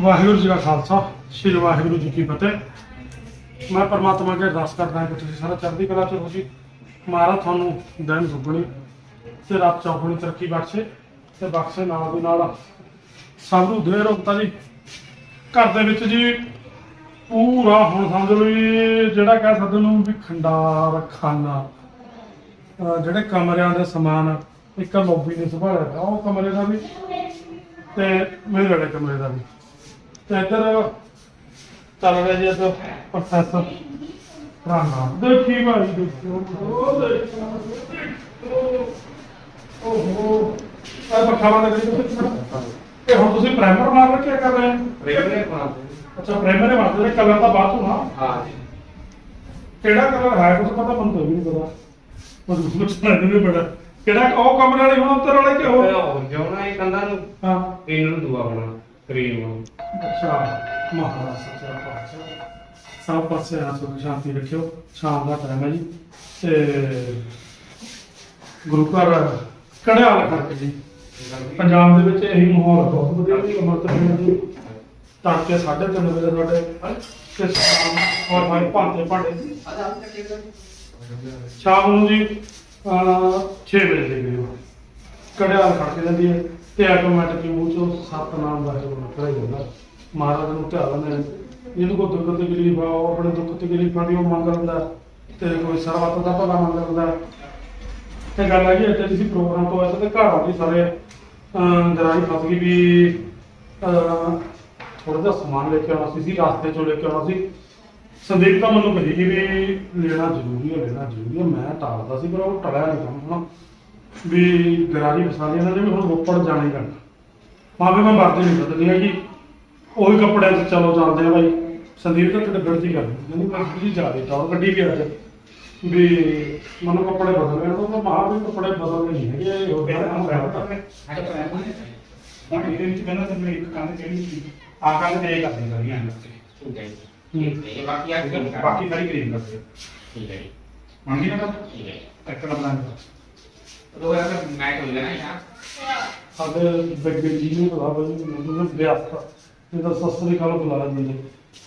ਵਾਹਿਗੁਰੂ ਜੀ ਕਾ ਖਾਲਸਾ ਸ੍ਰੀ ਵਾਹਿਗੁਰੂ ਜੀ ਕੀ ਫਤਿਹ। ਮੈਂ ਪਰਮਾਤਮਾ ਅੱਗੇ ਅਰਦਾਸ ਕਰਦਾ ਹਾਂ ਕਿ ਤੁਸੀਂ ਸਾਰਾ ਚੜ੍ਹਦੀ ਕਲਾ ਚ ਰਹੋ ਜੀ। ਮਹਾਰਾਜ ਤੁਹਾਨੂੰ ਦਿਨ ਦੁੱਗਣੀ ਤੇ ਰਾਤ ਚੌਗੁਣੀ ਤਰੱਕੀ ਬਖਸ਼ੇ ਤੇ ਬਖਸ਼ੇ ਨਾਲ ਦੀ ਨਾਲ। ਸਭ ਨੂੰ ਦੇ ਰੋਗਤਾ ਜੀ। ਘਰ ਦੇ ਵਿੱਚ ਜੀ ਪੂਰਾ ਹੁਣ ਸਮਝ ਲਓ ਵੀ ਜਿਹੜਾ ਕਹਿ ਸਕਦੇ ਨੂੰ ਵੀ ਖੰਡਾਰ ਖਾਨਾ। ਜਿਹੜੇ ਕਮਰਿਆਂ ਦੇ ਸਮਾਨ ਇੱਕ ਲੋਬੀ ਨੇ ਸੰਭਾਲਿਆ ਹੋਇਆ, ਉਹ ਕਮਰੇ ਦਾ ਵੀ ਤੇ ਮੇਰੇ ਵਾਲੇ ਕਮਰੇ ਦਾ ਵੀ। ਤੇ ਇੱਧਰ ਚੱਲ ਰਿਹਾ ਜੀ ਅੱਜ ਪ੍ਰੋਫੈਸਰ। ਰਾਣਾ ਦੇਖੀ ਭਾਈ ਉਹ ਦੇਖੋ ਓਹੋ। ਆ ਪੱਖਾ ਬੰਦ ਕਰੀ ਤੇ ਹੁਣ ਤੁਸੀਂ ਪ੍ਰਾਈਮਰ ਮਾਰ ਰੱਖਿਆ ਕਰ ਰਹੇ ਹੋ। ਰੇਗੂਲਰ ਬਣਾਉਂਦੇ ਅੱਛਾ ਪ੍ਰਾਈਮਰ ਮਾਰਦੇ ਨੇ ਕਲਰ ਤਾਂ ਬਾਅਦ ਤੋਂ ਨਾ ਹਾਂ ਜੀ। ਕਿਹੜਾ ਕਲਰ ਹੈ? ਕੁਝ ਪਤਾ ਮੈਨੂੰ ਤਾਂ ਵੀ ਨਹੀਂ ਪਤਾ। ਪਰ ਉਸ ਨੂੰ ਸਮਝ ਨਹੀਂ ਬੜਾ। ਕਿਹੜਾ ਉਹ ਕਮਰੇ ਵਾਲੇ ਹੁਣ ਉੱਤਰ ਵਾਲੇ ਕਿ ਉਹ ਉਹ ਹੋਰ ਜਿਉਣਾ ਇਹ ਕੰਧਾਂ ਨੂੰ? ਹਾਂ। ਇਹਨਾਂ ਨੂੰ ਦੂਆ ਬਣਾ ਕਰੀਮ ਅੱਛਾ ਮਹਾਰਾਜ ਸੱਚਾ ਪਾਤਸ਼ਾਹ ਸਭ ਪਾਸੇ ਆ ਸੁਖ ਸ਼ਾਂਤੀ ਰੱਖਿਓ ਸ਼ਾਮ ਦਾ ਟਾਈਮ ਹੈ ਜੀ ਤੇ ਗੁਰੂ ਘਰ ਕੜਿਆਲ ਕਰਕੇ ਜੀ ਪੰਜਾਬ ਦੇ ਵਿੱਚ ਇਹੀ ਮਾਹੌਲ ਬਹੁਤ ਵਧੀਆ ਜੀ ਅਮਰਤ ਵੇਲੇ ਜੀ ਤੜਕੇ 3:30 ਵਜੇ ਸਾਡੇ ਤੇ ਸ਼ਾਮ ਔਰ ਭਾਈ ਭਾਂਤੇ ਭਾਂਡੇ ਸ਼ਾਮ ਨੂੰ ਜੀ 6 ਵਜੇ ਦੇ ਗਏ ਕੜਿਆਲ ਖੜ ਕੇ ਜਾਂਦੀ ਹੈ ਤੇ ਆਟੋਮੈਟਿਕ ਮੂੰਹ ਚੋਂ ਸਤਨਾਮ ਦਾ ਨਿਕਲ ਹੀ ਜਾਂਦਾ। ਮਹਾਰਾਜ ਨੂੰ ਧਿਆਨ ਨੇ। ਜਿਹਨੂੰ ਕੋਈ ਦੁੱਖ ਤਕਲੀਫ ਆ ਉਹ ਆਪਣੇ ਦੁੱਖ ਤਕਲੀਫਾਂ ਦੀ ਉਹ ਮੰਗ ਲੈਂਦਾ ਤੇ ਕੋਈ ਸਰਬੱਤ ਦਾ ਭਲਾ ਮੰਗ ਲੈਂਦਾ ਤੇ ਗੱਲ ਆ ਜੀ ਇੱਥੇ ਤੁਸੀਂ ਪ੍ਰੋਗਰਾਮ ਤੋਂ ਆਏ ਤੇ ਘਰ ਆ ਜੀ ਸਾਰੇ। ਅਹ, ਫਸ ਗਈ ਵੀ ਥੋੜਾ ਜਿਹਾ ਸਮਾਨ ਲੈ ਕੇ ਆਉਣਾ ਸੀ ਸੀ ਰਾਸਤੇ ਚੋਂ ਲੈ ਕੇ ਆਉਣਾ ਸੀ। ਸੰਦੀਪ ਤਾਂ ਮੈਨੂੰ ਕਹੀ ਕਿ ਵੀ ਲੈਣਾ ਜ਼ਰੂਰੀ ਹੈ ਲੈਣਾ ਜ਼ਰੂਰੀ ਹੈ ਮੈਂ ਟਾਲਦਾ ਸੀ ਪਰ ਉਹ ਟਲਿਆ ਨਹੀਂ ਕੰਮ ਹੁਣ ਵੀ ਗਰਾਰੀ ਫਸਾਲੀ ਇਹਨਾਂ ਨੇ ਵੀ ਹੁਣ ਰੋਪੜ ਜਾਣਾ ਹੀ ਪੈਣਾ ਮਾਂ ਵੀ ਮੈਂ ਵਰਦੀ ਨਹੀਂ ਬਦਲਣੀ ਹੈਗੀ ਉਹੀ ਕੱਪੜਿਆਂ 'ਚ ਚਲੋ ਚੱਲਦੇ ਆ ਭਾਈ ਸੰਦੀਪ ਤਾਂ ਕਿਤੇ ਬਿਰਤੀ ਕਰ ਕਹਿੰਦੀ ਮੈਂ ਜੀ ਜਾ ਰਹੀ ਟੌਰ ਗੱਡੀ ਵੀ ਆ ਜਾ। ਵੀ ਮੈਨੂੰ ਕੱਪੜੇ ਬਦਲਣੇ ਨੇ ਤਾਂ ਮੈਂ ਵੀ ਕੱਪੜੇ ਬਦਲਣੇ ਨਹੀਂ ਹੈਗੇ ਇਹ ਹੋ ਗਿਆ ਕੰਮ ਹੁਣ ਇਹਦੇ ਵਿੱਚ ਕਹਿੰਦਾ ਤੇ ਇੱਕ ਕੰਧ ਜਿਹੜੀ ਆ ਕੰਧ ਤੇ ਇਹ ਕਰਦੇ ਸਾਰੀਆਂ ਠੀਕ ਹੈ ਜੀ। ਇਹ ਬਾਕੀ ਆ? ਬਾਕੀ ਸਾਰੀ ਕਰੀਮ ਕਰਦੇ ਠੀਕ ਹੈ ਜੀ। ਮੰਨ ਗਈ ਨਾ ਠੀਕ ਹੈ ਇੱਕ ਬਣਾ ਉਹ ਯਾਰ ਮੈਚ ਹੋ ਜਾਣਾ ਯਾਰ ਸਾਡੇ ਬੱਗੇ ਜੀ ਨੂੰ ਬੁਲਾ ਬਈ ਮੈਨੂੰ ਵਿਆਸਤਾ ਇਹ ਤਾਂ ਸਸਤਰੀ ਕਾਲ ਬੁਲਾ ਜੀ ਨੇ।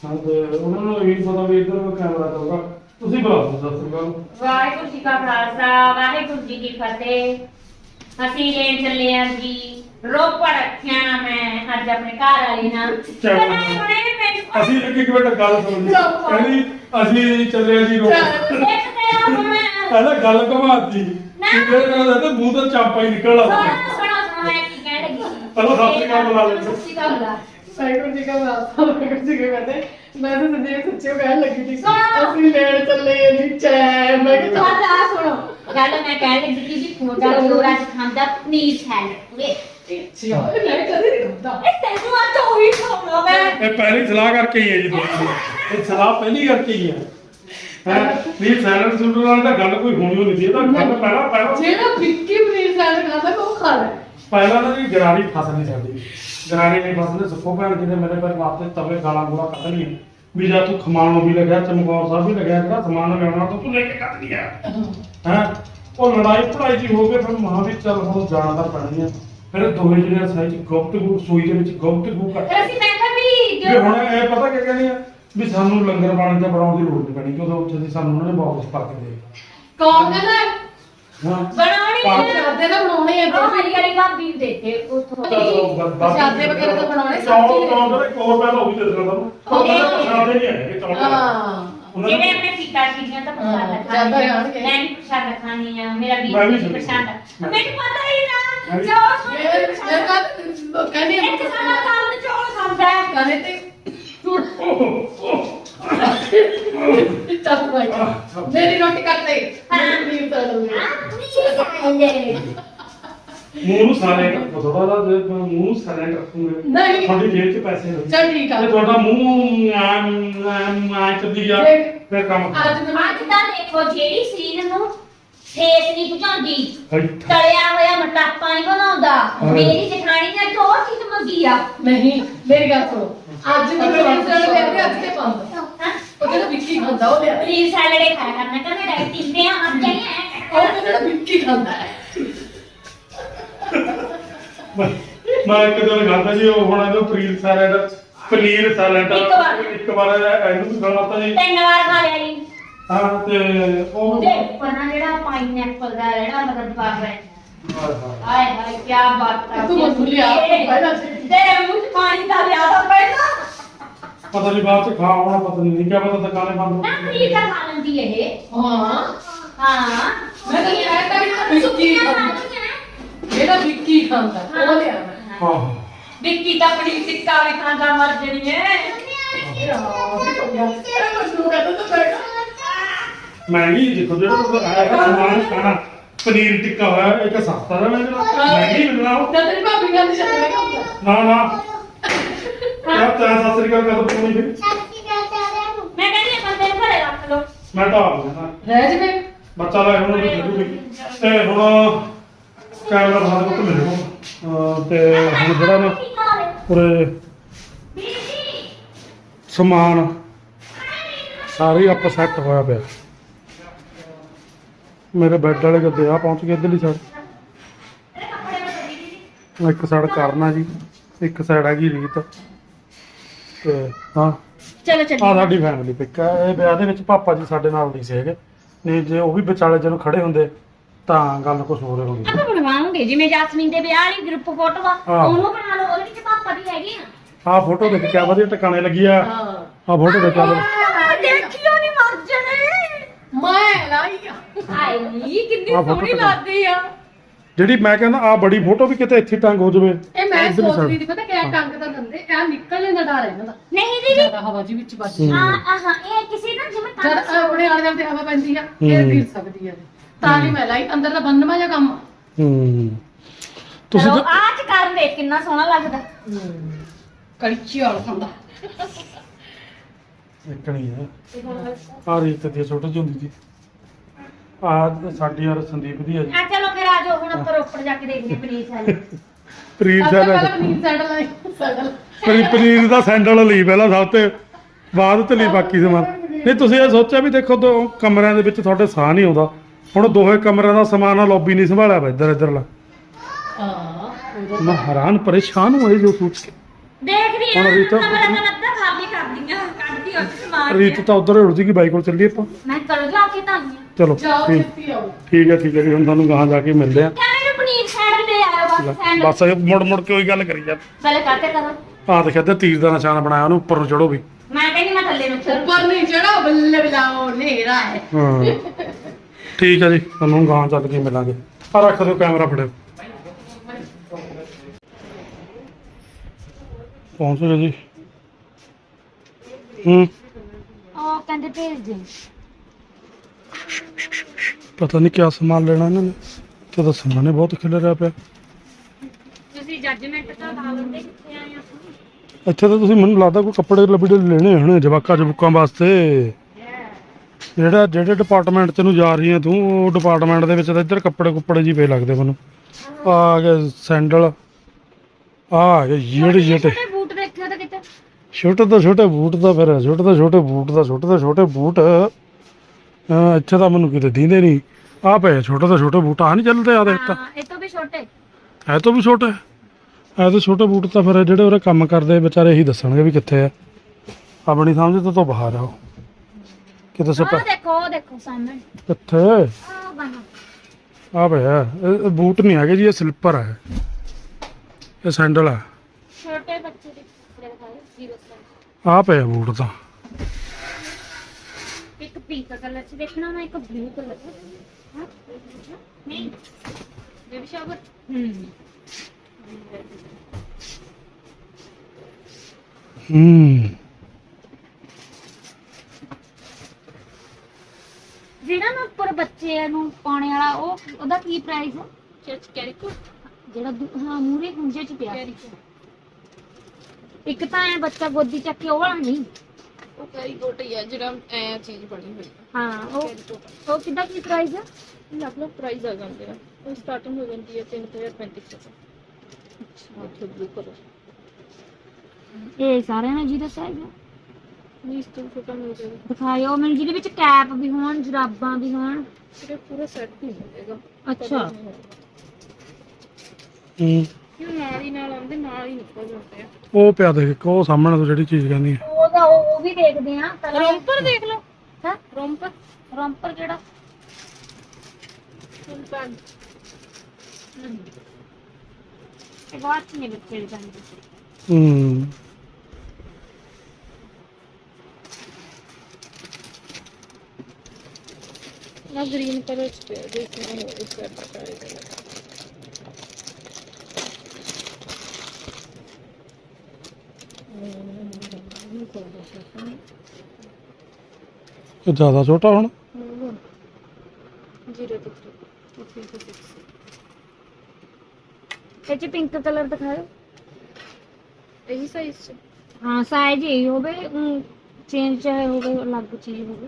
ਹਾਂ ਤੇ ਉਹਨਾਂ ਨੂੰ ਇਹ ਪਤਾ ਵੀ ਇੱਧਰ ਕੈਮਰਾ ਚੱਲਦਾ ਤੁਸੀਂ ਬੁਲਾ ਦਿਓ ਸਸਤਰੀ ਕਾਲ ਵਾਹਿਗੁਰੂ ਜੀ ਕਾ ਖਾਲਸਾ ਵਾਹਿਗੁਰੂ ਜੀ ਕੀ ਫਤਿਹ। ਅਸੀਂ ਲੈਣ ਚੱਲੇ ਆਂ ਜੀ। ਰੋਪੜ ਰੱਖਿਆ ਮੈਂ ਅੱਜ ਆਪਣੇ ਘਰ ਵਾਲੀ ਨਾਲ। ਚੱਲ। ਵੀ ਮੈਨੂੰ ਅਸੀਂ ਇੱਕ ਇੱਕ ਮਿੰਟ ਗੱਲ ਸੁਣ ਲਈ। ਕਹਿੰਦੀ ਅਸੀਂ ਚੱਲੇ ਆ ਜੀ ਹੁਣ ਪਹਿਲਾਂ ਗੱਲ ਘਮਾਤੀ ਨਾ। ਕਿਤੇ ਕਹਿੰਦਾ ਤੇ ਮੂੰਹ ਤੋਂ ਚਾਪਾ ਹੀ ਨਿਕਲ ਆਉਂਦਾ। ਸੁਣੋ ਸੁਣੋ ਮੈਂ ਕੀ ਕਹਿਣ ਲੱਗੀ। ਸੀ। ਪਹਿਲਾਂ ਸਤਿ ਸ਼੍ਰੀ ਅਕਾਲ ਬੁਲਾ ਲੈਂਦੇ। ਸਤਿ ਸ਼੍ਰੀ ਅਕਾਲ ਬੁਲਾ। ਵਾਹਿਗੁਰੂ ਜੀ ਕਾ ਖਾਲਸਾ ਵਾਹਿਗੁਰੂ ਜੀ ਕੀ ਫਤਿਹ। ਮੈਂ ਤਾਂ ਸੰਦੀਪ ਸੱਚੇ ਕਹਿਣ ਲੱਗੀ ਸੀ। ਸੁਣੋ। ਅਸੀਂ ਲੈਣ ਚੱਲੇ ਆ ਜੀ ਚੈ ਮੈਂ ਕਿਹਾ ਬਾਤ ਆ ਸੁਣੋ। ਗੱਲ ਮੈਂ ਕਹਿਣ ਲੱਗੀ ਸੀ ਜੀ ਖੋਟਾ ਜੋੜਾ ਚ ਖਾਂਦਾ ਪਨੀਰ ਸੈਲਡ ਵੇ ਅੱਛਾ ਮੈਂ ਕਦੇ ਨਹੀਂ ਖਾਂਦਾ। ਇਹ ਤੈਨੂੰ ਆ ਤਾਂ ਉਹੀ ਖਾਣਾ ਮੈਂ। ਇਹ ਪਹਿਲੀ ਸਲਾਹ ਕਰਕੇ ਹੀ ਹੈ ਜੀ ਦੋਸਤੋ ਇਹ ਸਲਾਹ ਪਹਿਲੀ ਕਰਕੇ ਹੀ ਹੈ। ਹੈ। ਵੀ ਸੈਲਡ ਸੂਟ ਨਾਲ ਤਾਂ ਗੱਲ ਕੋਈ ਹੋਣੀ ਹੋਣੀ ਸੀ। ਇਹ ਤਾਂ ਗੱਲ ਪਹਿਲਾਂ ਪਹਿਲਾਂ ਜਿਹੜਾ ਵਿੱਕੀ ਪਨੀਰ ਸੈਲਡ ਖਾਂਦਾ ਉਹ ਖਾ ਲੈ। ਪਹਿਲਾਂ ਨਾ ਜੀ ਗਰਾਰੀ ਫਸਣੀ ਸਾਡੀ ਗਰਾਰੀ ਨਹੀਂ ਫਸਣੇ ਸੁੱਕੋ ਭੈਣ ਜੀ ਨੇ ਮੇਰੇ ਪਰ ਵਾਸਤੇ ਤਵੇ ਗਾਲਾਂ ਗੋਲਾ ਕੱਢ ਲਈਆਂ। ਵੀ ਜਾਂ ਤੂੰ ਖਮਾਣੋਂ ਵੀ ਲੱਗਿਆ ਚਮਕੌਰ ਸਾਹਿਬ ਵੀ ਲੱਗਿਆ ਜਿਹੜਾ ਸਮਾਨ ਲੈਣਾ ਤਾਂ ਤੂੰ ਲੈ ਕੇ ਕੱਢ ਲਿਆ। ਹੈ? ਉਹ ਲੜਾਈ ਪੜਾਈ ਜੀ ਹੋ ਗਈ ਫਿਰ ਮਹਾਂ ਵੀ ਚੱਲ ਹੁਣ ਜਾਣਾ ਤਾਂ ਪੈਣੀ ਆ। ਫਿਰ ਦੋਵੇਂ ਜਿਹੜੇ ਸਾਈ ਚ ਗੁਪਤਗੂ ਸੋਈ ਦੇ ਵਿੱਚ ਗੁਪਤਗੂ ਕਰ ਫਿਰ ਅਸੀਂ ਮੈਂ ਕਿਹਾ ਵੀ ਵੀ ਜੋ ਹੁਣ ਇਹ ਪਤਾ ਕੀ ਕਹਿੰਦੀ ਆ? ਵੀ ਸਾਨੂੰ ਲੰਗਰ ਪਾਣੀ ਦਾ ਬਣਾਉਣ ਦੀ ਲੋੜ ਨਹੀਂ ਪੈਣੀ ਕਿਉਂਕਿ ਉੱਥੇ ਦੀ ਸਾਨੂੰ ਉਹਨਾਂ ਨੇ ਵਾਪਸ ਪਾ ਕੇ ਦੇ ਕੌਣ ਕਹਿੰਦਾ? ਹਾਂ। ਬਣਾਉਣੀ ਪਾ- ਹੈ ਪ੍ਰਸ਼ਾਦੇ ਤਾਂ ਬਣਾਉਣੇ ਆ ਉਹ ਹਰੀ ਹਰੀ ਭਾਬੀ ਨੂੰ ਦੇਤੇ ਉਥੋਂ। ਪ੍ਰਸ਼ਾਦੇ ਵਗੈਰਾ ਤਾਂ ਬਣਾਉਣੇ ਚੌਲ ਸਬਜ਼ੀ ਬਣਾਉਂਦੇ ਨੇ ਕੋਲ ਪਹਿਲਾਂ ਉਹ ਵੀ ਦੇ ਦੇਣਾ ਤੁਹਾਨੂੰ ਉਹਦੇ- ਉਹ ਪ੍ਰਸ਼ਾਦੇ ਨਹੀਂ ਹੈਗੇ ਚੌਲ ਹਾਂ। ਉਹਨਾਂ ਜਿਹੜੇ ਨੇ ਆਪਣੇ ਫੀਤਾ ਚੀਜ਼ਾਂ ਤਾਂ ਹਾਂ, ਪਸੰਦ ਜ਼ਿਆਦਾ ਖਾਣੀ ਆਉਣਗੇ। ਮੈਂ ਵੀ ਪਸੰਦ ਖਾਣੀ ਆ ਮੇਰਾ ਵੀ ਮੈਂ ਵੀ ਪਸੰਦ ਮੈਂ- ਮੈਨੂੰ ਪਤਾ ਹੀ ਨਾ ਮੈਂ ਵੀ- ਚੌਲ ਮੈਂ ਮੈਂ ਕਦ ਕਹਿੰਦੀ ਇੱਕ ਸਾਡਾ ਕੰਮ ਚੌਲ ਖਾਂਦਾ ਹੈ। ਕਰੇ ਤੇ ਚੱਲ ਭਾਈ ਮੇਰੀ ਰੋਟੀ ਕੱਟ ਦੇ ਹਾਂ। ਪਨੀਰ ਸੈਲਡ ਦੇ ਹਾਂ, ਪਲੀਜ਼ ਖਾਂਦੇ ਮੂੰਹ ਨੂੰ ਸਾਰੇ ਥੋੜਾ ਜੇ ਮੂੰਹ ਨੂੰ ਸਾਰੇ ਰੱਖੂਗੇ ਨਹੀਂ। ਤੁਹਾਡੀ ਜੇਬ 'ਚ ਪੈਸੇ ਹੋਣਗੇ ਚੱਲ ਠੀਕ ਆ ਜੇ ਤੁਹਾਡਾ ਮੂੰਹ ਆਂ ਆਂ ਗਿਆ ਦੇਖ। ਫਿਰ ਕੰਮ ਅੱਜ ਮੈਂ ਅੱਜ ਤਾਂ ਦੇਖੋ ਜਿਹੜੀ ਸਰੀਰ ਨੂੰ ਠੇਸ ਨਹੀਂ ਪਹੁੰਚਾਉਂਦੀ ਹਾਈ। ਤਲਿਆ ਹੋਇਆ ਮਟਾਪਾ ਨਹੀਂ ਬਣਾਉਂਦਾ। ਮੇਰੀ ਜਠਾਣੀ ਨੇ ਦੋ ਚੀਜ਼ ਮੰਗੀ ਆ ਨਹੀਂ ਮੇਰੀ ਗੱਲ ਸੁਣੋ ਅੱਜ ਮੈਂ ਪਨੀਰ ਸੈਲਡ ਲੈ ਕੇ ਅੱਜ ਤੇ ਪੰਦ ਹਾਂ। ਉਹ ਜਿਹੜਾ ਵਿੱਕੀ ਖਾਂਦਾ ਉਹ ਲਿਆ ਪਨੀਰ ਸੈਲਡ ਖਾਇਆ ਕਰਨਾ ਕਹਿੰਦਾ ਡਾਈਟਿੰਗ ਤੇ ਆ ਆਪ ਉਹ ਜਾਈਏ ਜਿਹੜਾ ਵਿੱਕੀ ਖਾਂਦਾ ਹੈ। ਮੈਂ ਮੈਂ ਇੱਕ ਦਿਨ ਖਾਦਾ ਜੀ ਉਹ ਹੁਣ ਇਹਨੂੰ ਫਰੀਦ ਸੈਲਡ ਪਨੀਰ ਸੈਲਡ ਇੱਕ ਵਾਰ। ਇੱਕ ਵਾਰ ਇਹਨੂੰ ਵੀ ਖਵਾਤਾ ਜੀ। ਤਿੰਨ ਵਾਰ ਖਾ ਲਿਆ ਜੀ। ਹਾਂ ਤੇ ਉਹ ਉਹਦੇ ਉੱਪਰ ਨਾ ਜਿਹੜਾ ਪਾਈਨਐਪਲ ਦਾ ਜਿਹੜਾ ਕੀ ਬਾਤ ਹੈ ਤੂੰ ਮੈਨੂੰ ਲਿਆ, ਪਹਿਲਾਂ ਸੀ। ਤੇਰੇ ਮੂੰਹ 'ਚ ਪਾਣੀ ਦਾ ਲਿਆ ਤਾਂ ਪਹਿਲਾਂ ਪਤਾ ਨਹੀਂ ਬਾਅਦ ਚ ਖਾ ਆਉਣਾ ਪਤਾ ਨਹੀਂ ਕਿਆ ਪਤਾ ਦੁਕਾਨੇ ਬੰਦ ਨਾ ਹੋ ਪਨੀਰ ਦਾ ਖਾ ਲੈਂਦੀ ਇਹ ਹਾਂ ਹਾਂ ਮੈਂ ਤਾਂ ਇਹ ਤਾਂ ਵੀ ਵਿੱਕੀ ਖਾਂਦਾ ਜਿਹੜਾ ਵਿੱਕੀ ਖਾਂਦਾ ਉਹ ਲਿਆ ਮੈਂ ਆਹੋ ਵਿੱਕੀ ਤਾਂ ਪਨੀਰ ਟਿੱਕਾ ਵੀ ਖਾਂਦਾ ਮਰ ਜਣੀ ਹੈ ਇਹ ਮਸ਼ਹੂਰ ਕਰਦਾ ਤਾਂ ਬੈਠਾ ਮਹਿੰਗੀ ਦੇਖੋ ਜਿਹੜਾ ਪਨੀਰ ਟਿੱਕਾ ਹੋਇਆ ਇੱਕ ਸਸਤਾ ਦਾ ਮਿਲਣਾ ਮਹਿੰਗੀ ਮਿਲਣਾ ਉਹ। ਜਦ ਤੇਰੀ ਭਾਬੀ ਚੱਲ ਮੈਂ ਖਾਂਦਾ ਨਾ ਨਾ। ਯਾਰ ਤਾਂ ਸਤਿ ਸ੍ਰੀ ਅਕਾਲ ਕਰ ਦੋ ਪੂਰੀ ਫਿਰ ਮੈਂ ਕਹਿੰਦੀ ਹਾਂ ਬੰਦੇ ਨੂੰ ਘਰੇ ਰੱਖ ਲਓ। ਮੈਂ ਤਾਂ ਆ ਗਿਆ ਰਹਿ ਜਵੇ ਬੱਚਾ ਲੈ ਹੁਣ ਉਹਨੂੰ ਤੇ ਹੁਣ ਕੈਮਰਾ ਬਾਹਰ ਕੋਲ ਮਿਲੇਗਾ ਅਹ ਤੇ ਹੁਣ ਜਿਹੜਾ ਨਾ ਪੂਰੇ ਸਮਾਨ ਸਾਰੇ ਆਪ ਸੈੱਟ ਹੋਇਆ ਪਿਆ। ਮੇਰੇ ਬੈੱਡ ਵਾਲੇ ਗੱਦੇ ਆ ਪਹੁੰਚ ਗਏ ਇੱਧਰਲੀ ਸਾਈਡ ਇੱਕ ਸਾਈਡ ਕਰਨਾ ਜੀ ਇੱਕ ਸਾਈਡ ਹੈਗੀ ਰੀਤ। ਤੇ ਹਾਂ ਚਲੋ ਆ ਚੱਲੀਏ ਸਾਡੀ ਫੈਮਿਲੀ ਪਿਕ ਹੈ ਇਹ ਵਿਆਹ ਦੇ ਵਿੱਚ ਪਾਪਾ ਜੀ ਸਾਡੇ ਨਾਲ ਨਹੀਂ ਸੀ ਹੈਗੇ ਨਹੀਂ ਜੇ ਉਹ ਵੀ ਵਿਚਾਲੇ ਜਦੋਂ ਖੜੇ ਹੁੰਦੇ ਤਾਂ ਗੱਲ ਕੁਝ ਹੋਰ ਹੀ ਹੁੰਦੀ। ਆਪਾਂ ਬਣਵਾਉਂਗੇ ਜਿਵੇਂ ਜਾਸਮੀਨ ਦੇ ਵਿਆਹ ਵਾਲੀ ਗਰੁੱਪ ਫੋਟੋ ਆ ਹਾਂ। ਉਹਨੂੰ ਬਣਾ ਲਓ। ਉਹਦੇ ਵਿੱਚ ਪਾਪਾ ਵੀ ਹੈਗੇ ਆ। ਆਹ ਫੋਟੋ ਦੇਖ ਕਿਆ ਵਧੀਆ ਟਿਕਾਣੇ ਲੱਗੀ ਆ। ਹਾਂ। ਆਹ ਫੋਟੋ ਦੇਖ ਵਧੀਆ ਦੇਖਿਓ ਨਹੀਂ ਮਰ ਜਣੇ ਮੈਂ ਆ ਹਾਏ ਨੀ ਕਿੰਨੀ ਆਹ ਫੋਟੋ ਸੋਹਣੀ ਤਾਂ- ਲੱਗਦੀ ਆ। ਜਿਹੜੀ ਮੈਂ ਕਹਿੰਦਾ ਆ ਬੜੀ ਫੋਟੋ ਵੀ ਕਿਤੇ ਇੱਥੇ ਟੰਗ ਹੋ ਜਾਵੇ। ਇਹ ਮੈਂ ਇੱਧਰਲੀ ਸੋਚਦੀ side। ਸੀ ਪਤਾ ਕਿਆ ਟੰਗ ਦਾ ਦੰਦੇ ਇਹ ਨਿਕਲ ਜਾਂਦਾ ਡਰ ਇਹਨਾਂ ਦਾ। ਨਹੀਂ ਦੀਦੀ। ਜ਼ਿਆਦਾ ਹਵਾ ਜੀ ਵਿੱਚ ਵੱਜ ਹੂੰ। ਹਾਂ ਆਹਾਂ ਇਹ ਕਿਸੇ ਨਾ ਜਿਵੇਂ ਜਦ ਕੰਨ ਆਪਣੇ ਆਲੇ ਦੁਆਲੇ ਤੇ ਹਵਾ ਪੈਂਦੀ ਆ ਫਿਰ ਹੂੰ। ਗਿਰ ਸਕਦੀ ਆ ਤਾਂ ਵੀ ਮੈਂ ਲਾਈ ਅੰਦਰ ਦਾ ਬੰਨਵਾ ਜਾਂ ਕੰਮ? ਹੂੰ। ਤੁਸੀਂ ਤਾਂ- ਆਹ ਚ ਕਰਨ ਦੇ ਕਿੰਨਾ ਸੋਹਣਾ ਲੱਗਦਾ। ਕੜਚੀ ਵਾਲ ਖਾਂਦਾ। ਦੇਖਣੀ ਹੈ। ਆ ਰੀਤ ਦੀ ਛੋਟੀ ਜਿਹੀ ਹੁੰਦੀ ਸੀ। ਆ ਸਾਡੀ ਯਾਰ ਸੰਦੀਪ ਦੀ ਹੈ ਜੀ। ਆ ਚਲੋ ਫਿਰ ਆ ਜਾਓ ਹੁਣ ਆਪਾਂ ਰੋਪੜ ਜਾ ਕੇ ਦੇਖਦੇ ਹਾਂ ਪਨੀਰ ਸਾਲੇ। ਪਨੀਰ ਪਹਿਲਾਂ ਸੈਲਡ ਪਨੀਰ ਸੈਂਡਲ ਲਾਈ ਸੈਂਡਲ ਪਨੀ- ਪਨੀਰ ਦਾ ਸੈਂਡਲ ਲਈ ਪਹਿਲਾਂ ਸਭ ਤੇ ਬਾਅਦ ਤੇ ਲਈ ਬਾਕੀ ਸਮਾਨ। ਨਹੀਂ ਤੁਸੀਂ ਇਹ ਸੋਚਿਆ ਵੀ ਦੇਖੋ ਦੋ ਕਮਰਿਆਂ ਦੇ ਵਿੱਚ ਤੁਹਾਡੇ ਸਾਹ ਨਹੀਂ ਆਉਂਦਾ। ਹੁਣ ਦੋਹੇ ਕਮਰਿਆਂ ਦਾ ਸਮਾਨ ਆ ਲੌਬੀ ਨਹੀਂ ਸੰਭਾਲਿਆ ਵਾ ਇੱਧਰ ਇੱਧਰਲਾ। ਹਾਂ ਮੈਂ ਹੈਰਾਨ ਪਰੇਸ਼ਾਨ ਹੋਏ ਜੋ ਸੋਚ ਕੇ। ਦੇਖਦੀ ਹੁਣ ਆ ਰੀਤ- ਕਮਰਾ ਤਾਂ ਅੱਧਾ ਖਾਲੀ ਕਰਦੀ ਆ ਕੱਢਦੀ ਉੱਥੇ ਸਮਾਨ ਰੀਤ ਤਾਂ ਉਧਰ ਉੜ ਜੂਗੀ ਬਾਈਕ ਕੋਲ ਚੱਲੀਏ ਆਪਾਂ। ਮੈਂ ਕਰ ਜਾ ਕੇ ਤਾਂ ਆਈ ਚਲੋ ਜਾਓ ਠੀਕ। ਆਓ। ਠੀਕ ਹੈ ਠੀਕ ਹੈ ਜੀ ਹੁਣ ਤੁਹਾਨੂੰ ਗਾਹਾਂ ਜਾ ਕੇ ਮਿਲਦੇ ਆ ਕਹਿੰਦੇ ਨੂੰ ਪਨੀਰ ਸੈਂਡ ਲੈ ਆਇਓ ਬਸ ਸੈਂਡ ਬਸ ਇਹ ਮੁੜ ਮੁੜ ਕੇ ਉਹੀ ਗੱਲ ਕਰੀ ਜਾ। ਪਹਿਲੇ ਕਾਤੇ ਕਰੋ। ਆਹ ਦੇਖਿਆ ਤੇ ਤੀਰ ਦਾ ਨਿਸ਼ਾਨ ਬਣਾਇਆ ਉਹਨੂੰ ਉੱਪਰ ਨੂੰ ਚੜੋ ਵੀ। ਮੈਂ ਕਹਿੰਦੀ ਮੈਂ ਥੱਲੇ ਨੂੰ ਚੱਲ ਉੱਪਰ ਨਹੀਂ ਚੜਾ ਬੱਲੇ ਬਲਾਓ ਨੇਰਾ ਹੈ। ਹਾਂ। ਠੀਕ ਹੈ ਜੀ ਤੁਹਾਨੂੰ ਗਾਹਾਂ ਚੱਲ ਕੇ ਮਿਲਾਂਗੇ। ਆ ਰੱਖ ਦਿਓ ਕੈਮਰਾ ਫੜਿਓ। ਪਹੁੰਚ ਗਏ ਜੀ। ਹੂੰ। ਉਹ ਕਹਿੰਦੇ ਭੇਜ ਦੇ। ਪਤਾ ਨਹੀਂ ਕਿਆ ਸਮਾਨ ਲੈਣਾ ਇਹਨਾਂ ਨੇ। ਤੇ ਤਾਂ ਸਮਾਨੇ ਬਹੁਤ ਖਿਲ ਰਿਹਾ ਪਿਆ। ਤੁਸੀਂ ਜੱਜਮੈਂਟ ਤਾਂ ਲਾ ਲੈਂਦੇ ਕਿੱਥੇ ਆਏ ਆਪਾਂ ਇੱਥੇ ਤਾਂ ਤੁਸੀਂ ਮੈਨੂੰ ਲੱਗਦਾ ਕੋਈ ਕੱਪੜੇ ਲੱਭੜੇ ਲੈਣੇ ਹੋਣੇ ਜਵਾਕਾਂ ਜਬੁੱਕਾਂ ਵਾਸਤੇ। ਜਿਹੜਾ ਜਿਹੜੇ ਡਿਪਾਰਟਮੈਂਟ ਚ ਨੂੰ ਜਾ ਰਹੀ ਹੈ ਤੂੰ ਉਹ ਡਿਪਾਰਟਮੈਂਟ ਦੇ ਵਿੱਚ ਤਾਂ ਇੱਧਰ ਕੱਪੜੇ ਕੁੱਪੜੇ ਜੀ ਪਏ ਲੱਗਦੇ ਮੈਨੂੰ। ਆ ਗਏ ਸੈਂਡਲ ਆ ਆ ਗਏ ਜਿਹੜੇ ਜਿਹੜੇ ਛੋਟੇ ਬੂਟ ਦੇਖਿਓ ਤਾਂ ਕਿਤੇ। ਛੋਟੇ ਤੋਂ ਛੋਟੇ ਬੂਟ ਦਾ ਫਿਰ ਛੋਟੇ ਤੋਂ ਛੋਟੇ ਬੂਟ ਦਾ ਛੋਟੇ ਤੋਂ ਛੋਟੇ ਬੂਟ। ਤਾਂ ਮੈਨੂੰ ਕਿਤੇ ਦੀਂਦੇ ਨਹੀਂ। ਆ ਪਏ ਛੋਟੇ ਤੋਂ ਛੋਟੇ ਬੂਟ ਆ ਨਹੀਂ ਚੱਲਦੇ ਆ ਦੇਖ ਤਾਂ। ਹਾਂ ਇਹ ਤੋਂ ਵੀ ਛੋਟੇ। ਐ ਤੋਂ ਵੀ ਛੋਟੇ? ਐ ਤੋਂ ਛੋਟੇ ਬੂਟ ਤਾਂ ਫਿਰ ਜਿਹੜੇ ਉਹਰੇ ਕੰਮ ਕਰਦੇ ਵਿਚਾਰੇ ਇਹੀ ਦੱਸਣਗੇ ਵੀ ਕਿੱਥੇ ਆ। ਆਪਣੀ ਸਮਝ ਤੋਂ ਤਾਂ ਬਾਹਰ ਆ ਉਹ। ਕਿਤੇ ਸਪ ਉਹ ਦੇਖੋ ਉਹ ਦੇਖੋ ਸਾਹਮਣੇ। ਕਿੱਥੇ? ਆ ਬਾਹਰ ਆ ਪਿਆ। ਇਹ ਇਹ ਬੂਟ ਨਹੀਂ ਹੈਗੇ ਜੀ ਇਹ ਸਲਿੱਪਰ ਹੈ ਇਹ। ਸੈਂਡਲ ਹੈ ਛੋਟੇ ਬੱਚੇ ਦੇ ਕੱਪੜੇ ਦਿਖਾਓ ਜ਼ੀਰੋ ਸਾਈਜ਼ ਆ ਪਿਆ ਬੂਟ ਤਾਂ। ਪਿੰਕ ਕਲਰ ਚ ਦੇਖਣਾ ਮੈਂ ਇੱਕ ਬਲੂ ਕਲਰ ਹਾਂ ਨਹੀਂ ਬੇਬੀ ਸ਼ਾਵਰ ਹੂੰ। ਹੂੰ ਜਿਹੜਾ ਨਾ ਉੱਪਰ ਬੱਚੇ ਨੂੰ ਪਾਉਣੇ ਵਾਲਾ ਉਹ ਉਹਦਾ ਕੀ ਪ੍ਰਾਈਸ ਹੈ ਚਰਚ ਕੈਰੀਕੋ ਜਿਹੜਾ ਦੂ- ਹਾਂ ਮੂਰੇ ਗੁੰਜੇ ਚ ਪਿਆ। ਇੱਕ ਤਾਂ ਐ ਬੱਚਾ ਗੋਦੀ ਚੱਕ ਕੇ ਉਹ ਵਾਲਾ ਨਹੀਂ। ਉਹ ਕਰੀ ਗੋਟੀ ਆ ਜਿਹੜਾ ਐ ਚੀਜ਼ ਬਣੀ ਹੋਈ ਹਾਂ ਉਹ ਉਹ ਕਿੱਦਾਂ ਕੀ ਪ੍ਰਾਈਸ ਹੈ ਅਲੱਗ ਅਲੱਗ ਪ੍ਰਾਈਸ ਆ ਜਾਂਦੇ ਆ। ਉਹ ਸਟਾਰਟਿੰਗ ਹੋ ਜਾਂਦੀ ਹੈ 3035 ਤੋਂ ਅੱਛਾ। ਬਲੂ ਕਲਰ ਇਹ ਸਾਰਿਆਂ ਨੇ ਜੀਰੋ ਸਾਈਜ਼ ਹੈ ਨਹੀਂ ਇਸ ਤੋਂ ਛੋਟਾ ਮਿਲ ਜਾਏਗਾ ਦਿਖਾਇਓ ਮੈਨੂੰ ਜਿਹਦੇ ਵਿੱਚ ਕੈਪ ਵੀ ਹੋਣ ਜਰਾਬਾਂ ਵੀ ਹੋਣ। ਸਿਰਫ ਪੂਰਾ ਸੈੱਟ ਹੀ ਮਿਲੇਗਾ ਅੱਛਾ। ਹੂੰ। ਕਿਉਂ ਨਾਲ ਹੀ ਨਾਲ ਆਉਂਦੇ ਨਾਲ ਹੀ ਨਿਕਲ ਜਾਂਦੇ ਆ। ਉਹ ਪਿਆ ਦੇਖ ਉਹ ਸਾਹਮਣੇ ਤੋਂ ਜਿਹੜੀ ਚੀਜ਼ ਕਹਿੰਦੀ ਹੈ ਉਹਦਾ ਉਹ ਉਹ ਵੀ ਦੇਖਦੇ ਆ ਰੋਂਪਰ ਦੇਖ ਲਓ। ਹਾਂ? ਰੋਂਪਰ? ਰੰਪਰ ਕਿਹੜਾ? ਰੋਂਪਰ ਇਹ ਬਾਅਦ ਚ ਨਹੀਂ ਬੱਚੇ ਦੇ ਜਾਂਦੇ। ਹੂੰ ਨਾ ਗ੍ਰੀਨ ਕਲਰ ਚ ਦੇਖਣਾ ਹੋ ਇਸ ਦਾ ਪਤਾ ਇਹ ਜ਼ਿਆਦਾ ਛੋਟਾ ਹੁਣ? Zero two three. Two six ਇਹ ਚ ਪਿੰਕ ਕਲਰ ਦਿਖਾਓ ਇਹੀ ਸਾਈਜ਼ ਚ। ਹਾਂ ਸਾਈਜ਼ ਇਹ ਹੋਵੇ ਚੇਂਜ ਚਾਹੇ ਹੋਵੇ ਅਲੱਗ ਚੀਜ਼ ਹੋਵੇ।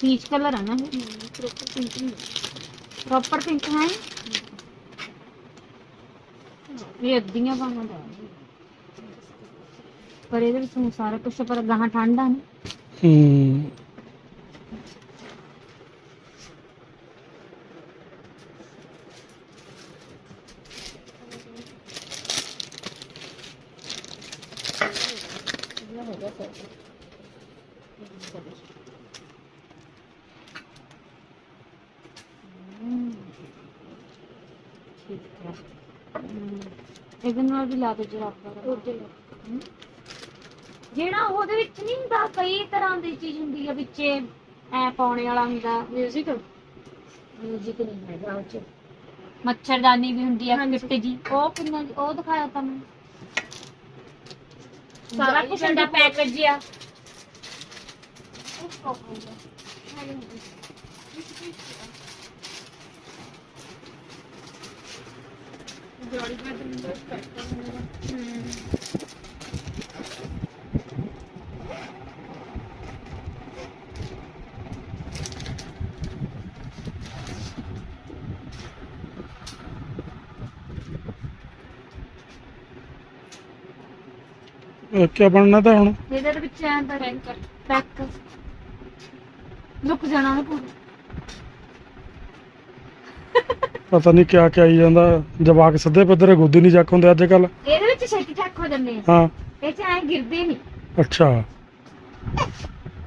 ਪੀਚ ਕਲਰ ਹੈ ਨਾ ਪ੍ਰੋਪਰ ਪਿੰਕ ਨਹੀਂ ਪ੍ਰੋਪਰ ਪਿੰਕ ਹੈ ਇਹ ਅੱਧੀਆਂ ਬਾਹਾਂ ਦਾ ਹੈ। ਪਰ ਇਹਦੇ ਵਿੱਚ ਹੁਣ ਸਾਰਾ ਕੁਝ ਪਰ ਗਾਹਾਂ ਠੰਡਾ ਨਾ ਹੂੰ ਇਹ ਹੋ ਗਿਆ ਸਰ ਠੀਕ ਹੈ ਹਮ, ਇਹਦੇ ਨਾਲ ਵੀ ਲਾ ਦੋ ਜਰਾਬਾਂ ਦਾ। ਉਹਦੇ ਹਮ। ਜਿਹੜਾ ਉਹਦੇ ਵਿੱਚ ਨਹੀਂ ਹੁੰਦਾ ਕਈ ਤਰ੍ਹਾਂ ਦੀ ਚੀਜ਼ ਹੁੰਦੀ ਆ ਵਿੱਚ। ਐ ਪਾਉਣੇ ਵਾਲਾ ਹੁੰਦਾ ਮਿਊਜ਼ਿਕ ਮਿਊਜ਼ਿਕ ਨਹੀਂ ਹੈਗਾ ਉਹ ਚ। ਮੱਛਰਦਾਨੀ ਵੀ ਹੁੰਦੀ ਆ ਕਿੱਟ ਜੀ। ਉਹ ਕਿੰਨਾ ਉਹ ਦਿਖਾਇਆ ਤਾਂ ਮੈਨੂੰ ਸਾਰਾ ਕੁਝ ਹੁੰਦਾ ਪੈਕੇਜ ਜਿਆ ਜੋੜੀ ਮੈਂ ਤੁਹਾਨੂੰ ਦੱਸ ਸਕਦਾ ਇਹ ਕੀ ਬਣਨਾ ਤਾਂ ਹੁਣ? ਇਹਦੇ ਵਿੱਚ ਐਂ ਤਾਂ ਪੈਕ ਲੁਕ ਜਾਣਾ ਨਾ ਪੂਰਾ। ਪਤਾ ਨਹੀਂ ਕਿਆ ਕਿਆ ਆਈ ਜਾਂਦਾ ਜਵਾਕ ਸਿੱਧੇ ਪੱਧਰੇ ਗੋਦੀ ਨਹੀਂ ਚੱਕ ਹੁੰਦੇ ਅੱਜ ਕੱਲ ਇਹਦੇ ਵਿੱਚ ਛੇਤੀ ਠੱਕ ਹੋ ਜਾਂਦੇ ਆ। ਹਾਂ। ਇਹ ਚ ਐਂ ਗਿਰਦੇ ਨਹੀਂ ਅੱਛਾ।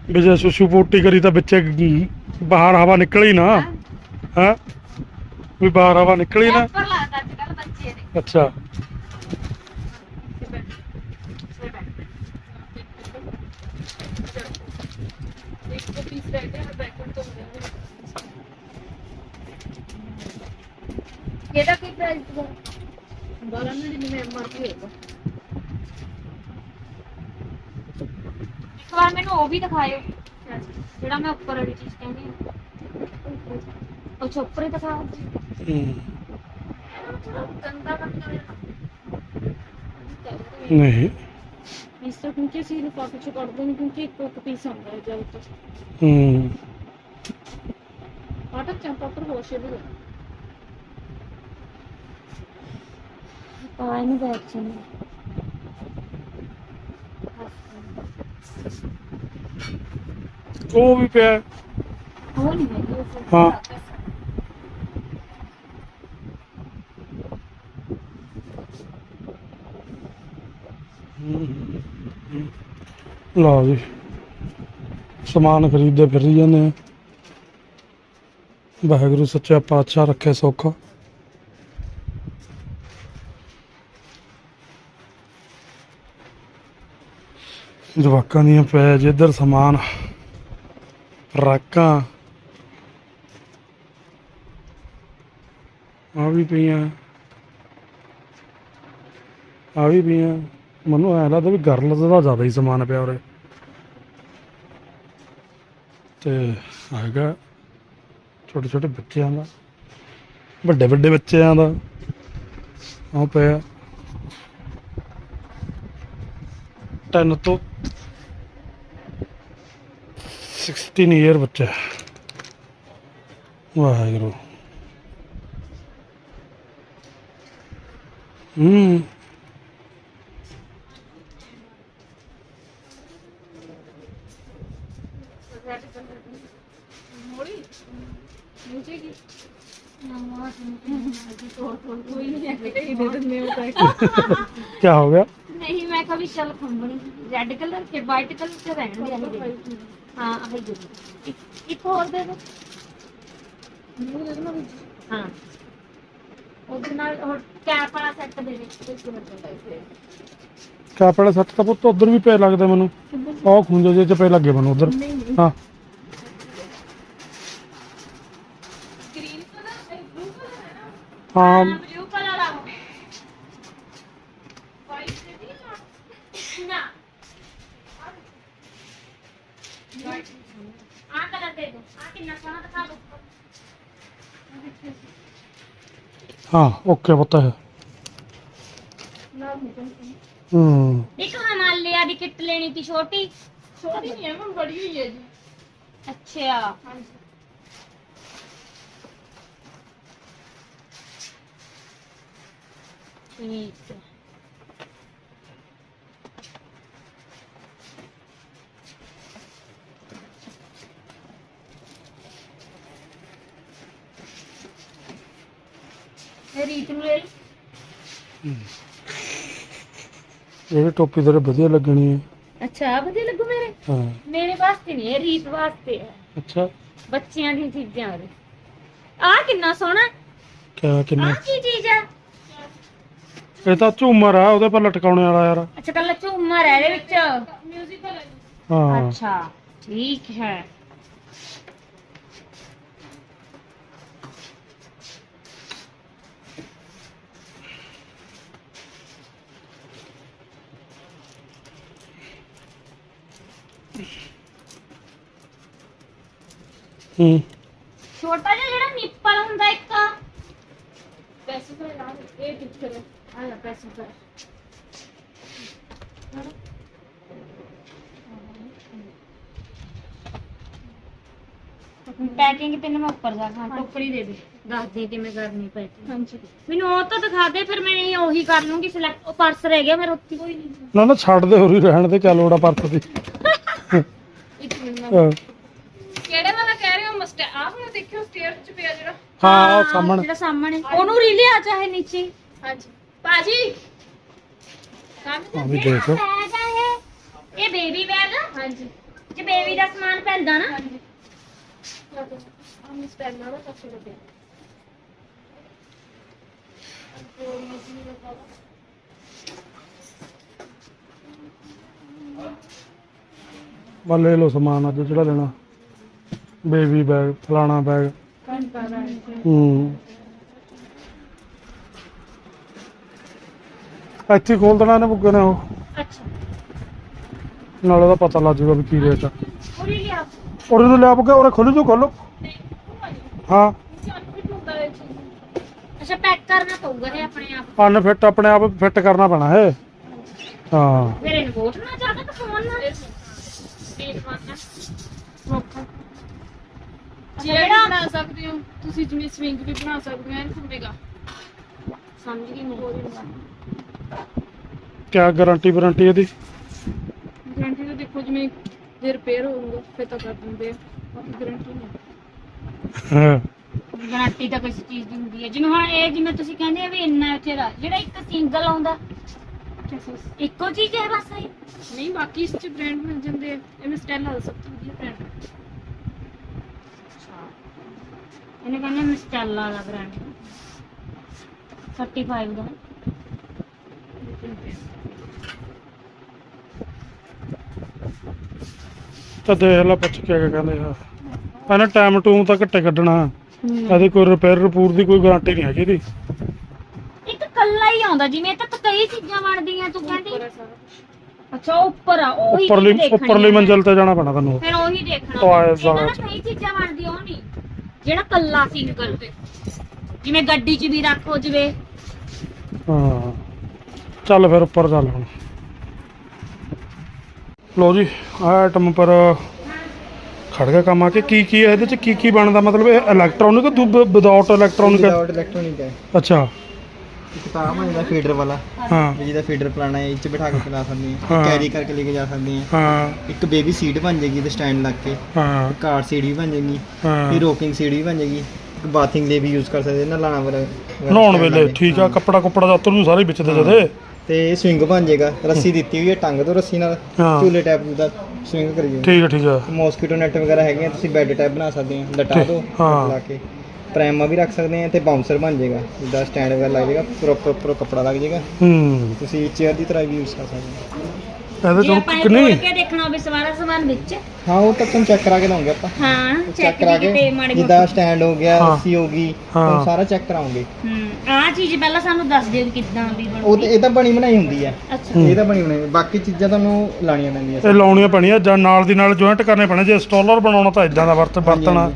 ਵੀ ਜੇ ਸੁਸੂ ਪੋਟੀ ਕਰੀ ਤਾਂ ਵਿੱਚੇ ਗ- ਬਾਹਰ ਹਵਾ ਨਿਕਲੀ ਨਾ ਹਾਂ। ਵੀ ਬਾਹਰ ਹਵਾ ਨਿਕਲੀ ਨਾ। ਉੱਪਰ ਲਾਤਾ ਅੱਜ ਕੱਲ ਬੱਚੇ ਨੇ ਅੱਛਾ ਇੱਕ ਪੀਸ ਰਹਿ ਗਿਆ ਬੈਕਅਪ ਤੋਂ ਹੋ ਇਹਦਾ ਕੀ ਪ੍ਰਾਈਸ ਹੈ 12 ਮਿੰਟ ਜਿਵੇਂ ਐਮਆਰਪੀ ਹੋਏਗਾ ਇੱਕ ਵਾਰ ਮੈਨੂੰ ਉਹ ਵੀ ਦਿਖਾਇਓ ਜਿਹੜਾ ਮੈਂ ਉੱਪਰ ਵਾਲੀ ਚੀਜ਼ ਕਹਿੰਦੀ ਹਾਂ। ਉਹ ਚੋਪਰੇ ਦਿਖਾਓ ਹੂੰ ਗੰਦਾ ਬੰਦਾ ਨਹੀਂ। ਇਸ ਤਰ੍ਹਾਂ ਕਿਉਂਕਿ ਅਸੀਂ ਇਹਨੂੰ ਪਾਕਟ ਚ ਕੱਢਦੇ ਨਹੀਂ ਕਿਉਂਕਿ ਇੱਕ ਇੱਕ ਪੀਸ ਆਉਂਦਾ ਹੈ ਜਦ ਤੱਕ ਹੂੰ। ਆਟਾ ਚਾਂਪਾ ਪਰ ਵਾਸ਼ੇਬਲ ਹੈ ਪਾ ਬੈਠ ਜਾਣਾ। ਉਹ ਵੀ ਪਿਆ। ਉਹ ਨਹੀਂ ਹਾਂ। ਲਓ ਜੀ। ਸਮਾਨ ਖਰੀਦਦੇ ਫਿਰ ਜਾਂਦੇ ਆ। ਵਾਹਿਗੁਰੂ ਸੱਚਾ ਪਾਤਸ਼ਾਹ ਰੱਖੇ ਸੌਖਾ। ਜਵਾਕਾਂ ਦੀਆਂ ਪੈ ਇੱਧਰ ਸਮਾਨ ਰਾਕਾਂ ਆ ਵੀ ਪਈਆਂ। ਆ ਵੀ ਪਈਆਂ। ਮੈਨੂੰ ਐਂ ਲੱਗਦਾ ਵੀ ਗਰਲਸ ਦਾ ਜ਼ਿਆਦਾ ਹੀ ਸਮਾਨ ਪਿਆ ਉਰੇ। ਤੇ ਹੈਗਾ ਛੋਟੇ ਛੋਟੇ ਬੱਚਿਆਂ ਦਾ। ਵੱਡੇ ਵੱਡੇ ਬੱਚਿਆਂ ਦਾ। ਉਹ ਪਿਆ। 10 ਤੋਂ 16 ਇਅਰ ਬੱਚਾ। ਵਾਹਿਗੁਰੂ। ਹੂੰ। ਰੈਡ ਕਲਰ ਦੀ ਚਲ ਖੰਬਣੀ ਰੈੱਡ ਕਲਰ ਕੇ ਵਾਈਟ ਕਲਰ ਤੇ ਰਹਿਣ ਦੇ ਆਹੀ ਹਾਂ ਆਹੀ ਦੇ ਦਿਓ। ਇੱਕ- ਇੱਕ ਹੋਰ ਦੇ ਦੋ ਮੈਨੂੰ ਦੇ ਦੇਣਾ ਹਾਂ। ਉਹਦੇ ਨਾਲ ਹੋਰ ਕੈਪ ਵਾਲਾ ਸੈੱਟ ਦੇ ਦੇ ਇੱਥੇ ਕਾਪੜਾ ਸੱਟ ਤਾਂ ਪੁੱਤ ਉਧਰ ਵੀ ਪੈ ਲੱਗਦਾ ਮੈਨੂੰ। ਉਹ ਖੁੰਝੇ ਜੇ ਚ ਪੈ ਲੱਗੇ ਮੈਨੂੰ ਉਧਰ। ਨਹੀਂ ਨਹੀਂ। ਹਾਂ। ਗ੍ਰੀਨ ਕਲਰ ਬਲੂ ਕਲਰ ਹੈ ਨਾ? ਹਾਂ ਬਲੂ ਕਲਰ ਆ ਵਾਈਟ ਦੇ ਦੀ ਨਾ ਵਾਈਟ ਆ ਕਲਰ ਦੇ ਦੋ ਆ ਕਿੰਨਾ ਸੋਹਣਾ ਦਿਖਾ ਦੋ ਹਾਂ ਓਕੇ ਪੁੱਤ ਹੈ ਨਾ ਨਿਕਲ ਹੂੰ ਇੱਕ ਹਿਮਾਲਿਆ ਦੀ ਕਿੱਟ ਲੈਣੀ ਸੀ ਛੋਟੀ ਛੋਟੀ ਨਹੀਂ ਹੈ ਮੈਂ ਬੜੀ ਹੋਈ ਹੈ ਇਹ ਵੀ ਟੋਪੀ ਤੇਰੇ ਵਧੀਆ ਲੱਗਣੀ ਹੈ। ਅੱਛਾ ਵਧੀਆ ਲੱਗੂ ਮੇਰੇ? ਹਾਂ। ਮੇਰੇ ਵਾਸਤੇ ਨਹੀਂ ਇਹ ਰੀਤ ਵਾਸਤੇ ਹੈ। ਅੱਛਾ। ਬੱਚਿਆਂ ਦੀ ਚੀਜ਼ਾਂ ਉਹਦੇ। ਆ ਕਿੰਨਾ ਸੋਹਣਾ। ਕਿਆ ਆ ਕੀ ਚੀਜ਼ ਹੈ ਇਹ ਤਾਂ ਝੂਮਰ ਆ ਉਹਦੇ ਪਰ ਲਟਕਾਉਣੇ ਵਾਲਾ ਯਾਰ। ਅੱਛਾ ਕੱਲਾ ਝੂਮਰ ਹੈ ਇਹਦੇ ਵਿੱਚ। ਹਾਂ। ਅੱਛਾ ਠੀਕ ਹੈ। ਹੂੰ। ਛੋਟਾ ਜਿਹਾ ਜਿਹੜਾ ਨਿੱਪਲ ਹੁੰਦਾ ਇੱਕ। ਪੈਸੇ ਤਾਂ ਯਾਰ ਇਹ ਪਿਕਚਰ ਹੈ ਆ ਲੈ ਪੈਸੇ ਕਰ ਪੈਕਿੰਗ ਤੈਨੂੰ ਮੈਂ ਉੱਪਰ ਜਾ ਕੇ ਟੋਕਰੀ ਦੇ ਦੇ। ਦੱਸ ਦੇ ਕਿਵੇਂ ਕਰਨੀ ਪੈਕਿੰਗ ਹਾਂਜੀ। ਮੈਨੂੰ ਉਹ ਤਾਂ ਦਿਖਾ ਦੇ ਫਿਰ ਮੈਂ ਇਹ ਉਹੀ ਕਰ ਲੂੰਗੀ ਸਿਲੈਕਟ ਉਹ ਪਰਸ ਰਹਿ ਗਿਆ ਮੇਰਾ ਕੋਈ ਨਹੀਂ ਨਾ ਨਾ ਛੱਡ ਦੇ ਹੋਰੀ ਰਹਿਣ ਦੇ ਕਿਆ ਲੋੜ ਪਰਤ ਦੀ। ਇੱਕ ਮਿੰਟ ਮੈਂ ਹਾਂ ਕਿਹੜੇ ਵਾਲਾ ਕਹਿ ਰਹੇ ਹੋ ਮਸਟਰ ਆਹ ਵਾਲਾ ਦੇਖਿਓ ਸਟੇਅਰ ਚ ਪਿਆ ਜਿਹੜਾ ਹਾਂ ਉਹ ਸਾਹਮਣੇ ਜਿਹੜਾ ਸਾਹਮਣੇ। ਉਹਨੂੰ ਰੀਲੇ ਆ ਚਾਹੇ ਨੀਚੇ। ਹਾਂਜੀ। ਬਾਜੀ ਆ ਕੰਮ ਵੀ ਦੇਖ। ਬੈਗ ਆ ਇਹ। ਇਹ ਬੇਬੀ ਬੈਗ ਹਾਂਜੀ। ਜੇ ਬੇਬੀ ਦਾ ਸਮਾਨ ਪੈਂਦਾ ਨਾ। ਹਾਂਜੀ। ਆਮ ਸਟੈਂਡ ਨਾਲ ਤਾਂ ਚਲੋ ਪਿਆ ਬਾ ਲੈ ਲਓ ਸਮਾਨ ਅੱਜ ਜਿਹੜਾ ਲੈਣਾ। ਬੇਬੀ ਬੈਗ ਫਲਾਣਾ ਬੈਗ ਹੂੰ। ਇੱਥੇ ਖੋਲ ਦੇਣਾ ਨੇ ਬੁੱਗੇ ਨੇ ਉਹ। ਅੱਛਾ। ਨਾਲੇ ਦਾ ਪਤਾ ਲੱਗ ਜਾਊਗਾ ਵੀ ਕੀ ਰੇਟ ਆ। ਪੂਰੀ ਲਿਆ। ਔਰ ਇਹਨੂੰ ਲੈ ਬੁੱਗੇ ਔਰੇ ਖੋਲੀ ਜੋ ਖੋਲੋ ਹਾਂ। ਅੱਛਾ ਪੈਕ ਕਰਨਾ ਪਊਗਾ ਇਹ ਆਪਣੇ ਆਪ। ਅਨ ਫਿੱਟ ਆਪਣੇ ਆਪ ਫਿੱਟ ਕਰਨਾ ਪੈਣਾ ਹੈ। ਹਾਂ ਫਿਰ ਇਹਨੂੰ ਬੋਟਣਾ ਚਾਹਦਾ ਤਾਂ ਫੋਨ ਨਾਲ ਜਿਹੜਾ ਬਣਾ ਸਕਦੇ ਹੋ। ਤੁਸੀਂ ਜਿਵੇਂ ਸਵਿੰਗ ਵੀ ਬਣਾ ਸਕਦੇ ਹੋ ਐਨ ਘੁੰਮੇਗਾ ਸਮਝ ਗਈ ਮੈਂ? ਕਿਆ ਗਾਰੰਟੀ ਵਾਰੰਟੀ ਇਹਦੀ? ਗਾਰੰਟੀ ਤਾਂ ਦੇਖੋ ਜਿਵੇਂ ਜੇ ਰਿਪੇਅਰ ਹੋਊਗਾ ਫਿਰ ਤਾਂ ਕਰ ਦਿੰਦੇ ਆ। ਬਾਕੀ ਗਾਰੰਟੀ ਨਹੀਂ। ਹਾਂ। ਗਾਰੰਟੀ ਤਾਂ ਕਿਸੇ ਚੀਜ਼ ਦੀ ਹੁੰਦੀ ਹੈ। ਜਿਵੇਂ ਹੁਣ ਇਹ ਜਿਵੇਂ ਤੁਸੀਂ ਕਹਿੰਦੇ ਆ ਵੀ ਇੰਨਾ ਚਿਰ ਜਿਹੜਾ ਇੱਕ ਸਿੰਗਲ ਆਉਂਦਾ ਇੱਕੋ ਚੀਜ਼ ਹੈ ਬਸ ਇਹ? ਨਹੀਂ ਬਾਕੀ ਇਸ ਚ ਬ੍ਰਾਂਡ ਮਿਲ ਜਾਂਦੇ ਆ। ਐਵੇਂ ਸਟੈਲਾ ਦਾ ਸਭ ਤੋਂ ਵਧੀਆ ਬ੍ਰਾਂਡ ਇਹਨੇ ਕਹਿੰਦੇ ਮਿਸਟੈਲਾ ਵਾਲਾ ਬ੍ਰਾਂਡ 35 ਦਾ। ਤਾਂ ਦੇਖ ਲੈ ਪੁੱਛ ਕੇ ਕਿਆ ਕਹਿੰਦੇ ਆ। ਇਹਨੇ ਟਾਈਮ ਟੂਮ ਤਾਂ ਘੱਟੇ ਕੱਢਣਾ। ਇਹਦੀ ਕੋਈ ਰਿਪੇਅਰ ਰਿਪੂਰ ਦੀ ਕੋਈ ਗਾਰੰਟੀ ਨਹੀਂ ਹੈਗੀ ਇਹਦੀ। ਇੱਕ ਕੱਲਾ ਹੀ ਆਉਂਦਾ ਜਿਵੇਂ ਇਹ ਤਾਂ ਕਈ ਚੀਜ਼ਾਂ ਬਣਦੀਆਂ ਤੂੰ ਕਹਿੰਦੀ ਆ। ਅੱਛਾ ਉੱਪਰ ਆ ਉਹੀ ਉੱਪਰਲੀ ਉੱਪਰਲੀ। ਮੰਜ਼ਿਲ ਤੇ ਜਾਣਾ ਪੈਣਾ ਤੈਨੂੰ। ਫਿਰ ਉਹੀ ਦੇਖਣਾ। ਨਾਲ ਕਈ ਚੀਜ਼ਾਂ ਬਣਦੀਆਂ ਉਹ ਨਹੀਂ। ਜਿਹੜਾ ਕੱਲਾ ਸਿੰਗਲ ਤੇ ਜਿਵੇਂ ਗੱਡੀ 'ਚ ਵੀ ਰੱਖ ਹੋ ਜਵੇ। ਹਾਂ। ਚੱਲ ਫਿਰ ਉੱਪਰ ਚੱਲ ਹੁਣ। ਲੋ ਜੀ ਆਹ ਪਰ ਖੜ ਗਿਆ ਕੰਮ ਆ ਕੇ। ਕੀ ਕੀ ਇਹਦੇ ਚ? ਕੀ ਕੀ ਬਣਦਾ? ਮਤਲਬ ਇਹ electronic without electronic without electronic ਹੈ ਅੱਛਾ। ਇੱਕ ਤਾਂ ਆਹ ਬਣਦਾ ਫੀਡਰ ਵਾਲਾ ਹਾਂ। ਵੀ ਜਿਹਦਾ ਫੀਡਰ ਪਲਾਣਾ ਹੈ ਇਹ 'ਚ ਬਿਠਾ ਕੇ ਚਲਾ ਸਕਦੇ ਹਾਂ। ਹਾਂ। ਕੈਰੀ ਕਰਕੇ ਲੈ ਕੇ ਜਾ ਸਕਦੇ ਹਾਂ। ਹਾਂ। ਇੱਕ ਬੇਬੀ ਸੀਟ ਬਣ ਜਾਏਗੀ ਤੇ ਸਟੈਂਡ ਲੱਗ ਕੇ ਹਾਂ। ਕਾਰ ਸੀਟ ਵੀ ਬਣ ਜਾਏਗੀ ਹਾਂ। ਫਿਰ ਰੋਕਿੰਗ ਸੀਟ ਵੀ ਬਣ ਜਾਏਗੀ ਇੱਕ ਬਾਥਿੰਗ ਲਈ ਵੀ ਯੂਜ਼ ਕਰ ਸਕਦੇ ਨਾ ਲਾਣਾ ਵਰ ਨਹਾਉਣ ਵੇਲੇ ਠੀਕ ਆ ਕੱਪੜਾ ਕੁੱਪੜਾ ਦਾ ਉਤਰ ਜੂ ਸਾਰੇ ਵਿੱਚ ਤੇ ਜਦੇ। ਤੇ ਸਵਿੰਗ ਬਣ ਜਾਏਗਾ ਰੱਸੀ ਦਿੱਤੀ ਹੋਈ ਹੈ ਟੰਗ ਤੋਂ ਰੱਸੀ ਨਾਲ ਹਾਂ। ਝੂਲੇ ਟਾਈਪ ਦਾ ਸਵਿੰਗ ਕਰੀਏ। ਠੀਕ ਆ ਠੀਕ ਆ। ਮੋਸਕੀਟੋ ਨੈਟ ਵਗੈਰਾ ਹੈਗੇ ਆ ਤੁਸੀਂ ਬੈੱਡ ਟਾਈਪ ਬਣਾ ਸਕਦੇ ਆ ਲਟਾ ਠੀਕ, ਦੋ ਹਾਂ। ਲਾ ਕੇ। ਪ੍ਰਾਈਮਾ ਵੀ ਰੱਖ ਸਕਦੇ ਆ ਤੇ ਬਾਉਂਸਰ ਬਣ ਜਾਏਗਾ। ਜਿੱਦਾਂ ਸਟੈਂਡ ਵਗੈਰਾ ਲੱਗ ਜਾਏਗਾ ਪ੍ਰੋਪਰ ਪ੍ਰੋ ਕੱਪੜਾ ਲੱਗ ਜਾਏਗਾ। ਹੂੰ। ਤੁਸੀਂ ਚੇਅਰ ਦੀ ਤਰ੍ਹਾਂ ਵੀ ਯੂਜ਼ ਕਰ ਸਕਦੇ ਹੋ। ਇਹਦੇ ਜੇ ਚੋਂ ਆਪਾਂ ਇਹ ਕਿੰਨੀ ਖੋਲ ਕੇ ਦੇਖਣਾ ਹੋਵੇ ਸਵਾਰਾ ਸਮਾਨ ਵਿੱਚ। ਹਾਂ ਉਹ ਤਾਂ ਤੁਹਾਨੂੰ ਚੈੱਕ ਕਰਾ ਕੇ ਦਵਾਂਗੇ ਆਪਾਂ। ਹਾਂ ਚੈੱਕ ਕਰਾ ਕਿਤੇ ਕੇ। ਮਾੜੀ ਜਿੱਦਾਂ ਮੋਟੀ। ਸਟੈਂਡ ਹੋ ਗਿਆ ਹਾਂ। ਰੱਸੀ ਹੋ ਗਈ ਹਾਂ। ਤੁਹਾਨੂੰ ਸਾਰਾ ਚੈੱਕ ਕਰਾਉਂਗੇ। ਹੂੰ ਆਹ ਚੀਜ਼ ਪਹਿਲਾਂ ਸਾਨੂੰ ਦੱਸ ਦਿਓ ਵੀ ਕਿੱਦਾਂ ਦੀ ਉਹ ਤੇ ਬਣਦੀ ਇਹ ਤਾਂ ਬਣੀ ਬਣਾਈ ਹੁੰਦੀ ਹੈ। ਅੱਛਾ। ਇਹ ਤਾਂ ਬਣੀ ਬਣਾਈ ਬਾਕੀ ਚੀਜ਼ਾਂ ਤੁਹਾਨੂੰ ਲਾਣੀਆਂ ਪੈਂਦੀਆਂ ਇਹ ਲਾਉਣੀਆਂ ਪੈਣੀਆਂ ਜਾਂ ਨਾਲ ਦੀ ਨਾਲ ਜੁਆਇੰਟ ਕਰਨੇ ਪੈਣੇ। ਜੇ ਸਟਾਲਰ ਬਣਾਉਣਾ ਤਾਂ ਇਦਾਂ ਦਾ ਵਰਤ ਵਰਤਣਾ।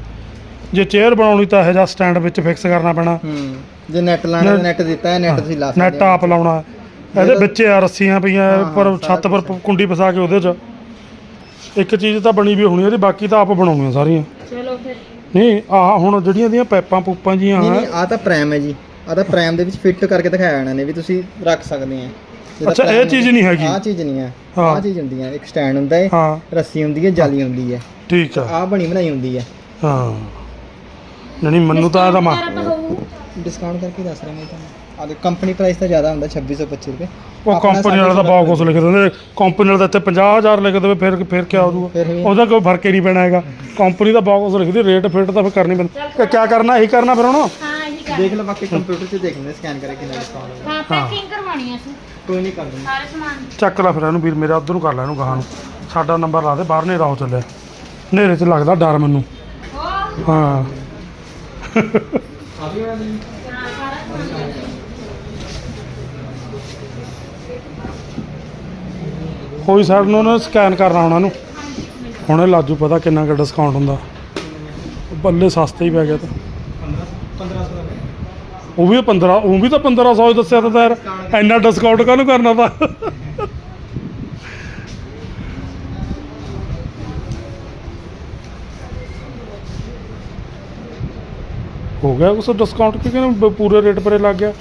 ਜੇ ਚੇਅਰ ਬਣਾਉਣੀ ਤਾਂ ਇਹ ਜਿਹਾ ਸਟੈਂਡ ਵਿੱਚ ਫਿਕਸ ਕਰਨਾ ਪੈਣਾ। ਹੂੰ ਜੇ ਨੈਟ ਲਾਣਾ ਨੈਟ- ਦਿੱਤਾ ਹੈ ਨੈਟ ਤੁਸੀਂ ਲਾ ਸਕਦੇ ਨੈਟ। ਆਪ ਲਾਉਣਾ। ਇਹਦੇ ਵਿੱਚ ਆ ਰੱਸੀਆਂ ਪਈਆਂ ਹਾਂ, ਛੱਤ ਪਰ ਕੁੰਡੀ ਫਸਾ ਕੇ ਉਹਦੇ 'ਚ। ਇੱਕ ਚੀਜ਼ ਤਾਂ ਬਣੀ ਵੀ ਹੋਣੀ ਇਹਦੀ ਬਾਕੀ ਤਾਂ ਆਪ ਬਣਾਉਣੀਆਂ ਸਾਰੀਆਂ। ਚਲੋ ਫਿਰ। ਨਹੀਂ ਆਹ ਹੁਣ ਜਿਹੜੀਆਂ ਦੀਆਂ ਪਾਈਪਾਂ ਪੂਪਾਂ ਜੀਆਂ ਨਹੀਂ ਨਹੀਂ ਆ। ਤਾਂ ਪ੍ਰੈਮ ਹੈ ਜੀ। ਆ ਤਾਂ ਪ੍ਰੈਮ ਦੇ ਵਿੱਚ ਫਿੱਟ ਕਰਕੇ ਦਿਖਾਇਆ ਇਹਨਾਂ ਨੇ ਵੀ ਤੁਸੀਂ ਰੱਖ ਸਕਦੇ ਆ। ਅੱਛਾ, ਇਹ ਚੀਜ਼ ਨਹੀਂ ਹੈਗੀ। ਆਹ ਚੀਜ਼ ਨਹੀਂ ਹੈ ਹਾਂ। ਆਹ ਚੀਜ਼ ਹੁੰਦੀ ਹੈ ਇੱਕ ਸਟੈਂਡ ਹੁੰਦਾ ਹੈ ਹਾਂ। ਰੱਸੀ ਹੁੰਦੀ ਹੈ ਜਾਲੀ ਹੁੰਦੀ ਹੈ ਠੀਕ ਆ। ਆਹ ਬਣੀ ਬਣਾਈ ਹੁੰਦੀ ਹੈ ਹਾਂ। ਨਹੀਂ ਮੈਨੂੰ ਤਾਂ ਇਹਦਾ ਮਾ। ਡਿਸਕਾਊਂਟ ਕਰਕੇ ਦੱਸ ਰਿਹਾ ਮੈਂ ਤੁਹਾਨੂੰ ਆ ਦੇ ਕੰਪਨੀ ਪ੍ਰਾਈਸ ਤਾਂ ਜ਼ਿਆਦਾ ਹੁੰਦਾ 2625 ਰੁਪਏ। ਉਹ ਕੰਪਨੀ ਵਾਲਾ ਤਾਂ ਬਹੁਤ ਕੁਝ ਲਿਖ ਦਿੰਦੇ ਕੰਪਨੀ ਵਾਲਾ ਤਾਂ ਇੱਥੇ 50000 ਲਿਖ ਦੇਵੇ ਫਿਰ ਫਿਰ ਕੀ ਵੀ- ਉਹਦਾ ਕੋਈ ਫ਼ਰਕ ਹੀ ਨਹੀਂ ਪੈਣਾ ਹੈਗਾ। ਕੰਪਨੀ ਦਾ ਬਹੁਤ ਕੁਝ ਲਿਖਦੀ ਰੇਟ ਫਿੱਟ ਤਾਂ ਫਿਰ ਕਰਨੀ ਪੈਂਦੀ। ਕਿ ਕੀ ਕਰਨਾ ਇਹੀ ਕਰਨਾ ਫਿਰ ਹੁਣ? ਹਾਂ ਇਹੀ ਕਰ ਦੇਖ ਲਓ ਬਾਕੀ ਕੰਪਿਊਟਰ 'ਚ ਦੇਖ ਲੈਂਦੇ ਸਕੈਨ ਕਰਕੇ ਕਿੰਨਾ ਡਿਸਕਾਊਂਟ ਹੈ ਹਾਂ। ਪੈਕਿੰਗ ਕਰਵਾਉਣੀ ਆ ਅਸੀਂ। ਕੋਈ ਨਹੀਂ ਕਰ ਦਿੰਦੇ ਸਾਰੇ ਸਮਾਨ। ਚੱਕ ਲੈ ਫਿਰ ਇਹਨੂੰ ਵੀਰ ਮੇਰਾ ਉਧਰ ਨੂੰ ਕਰ ਲੈ ਇਹਨੂੰ ਗਾਹਾਂ ਨੂੰ। ਸਾਡਾ ਨੰਬਰ ਲਾ ਦੇ ਬਾਹਰ ਹਨੇਰਾ ਹੋ ਚੱਲਿਆ। ਹਨੇਰੇ 'ਚ ਲੱਗਦਾ ਡਰ ਮੈਨੂੰ। ਹਾਂ ਆ ਵੀ ਵਾਲੀ ਹਾਂ ਸਾਰਾ ਸਮਾਨ ਕੋਈ ਸਾਈਡ ਨੂੰ ਉਹਨੇ ਸਕੈਨ ਕਰਨਾ ਉਹਨਾਂ ਨੂੰ। ਹੁਣੇ ਲਾਜੂ ਪਤਾ ਕਿੰਨਾ ਕੁ ਡਿਸਕਾਊਂਟ ਹੁੰਦਾ। ਬੱਲੇ ਸਸਤੇ ਹੀ ਪੈ ਗਿਆ ਤਾਂ। 1500 ਉਹ ਵੀ 15 ਉਹ ਵੀ ਤਾਂ 1500 ਹੀ ਦੱਸਿਆ ਤਾਂ ਯਾਰ ਇੰਨਾ ਡਿਸਕਾਊਂਟ ਕਾਹਨੂੰ ਕਰਨਾ ਤਾਂ ਹੋ ਗਿਆ ਉਸ ਡਿਸਕਾਊਂਟ ਕਿ ਕਿਹਨੇ ਪੂਰੇ ਰੇਟ ਪਰੇ ਲੱਗ ਗਿਆ?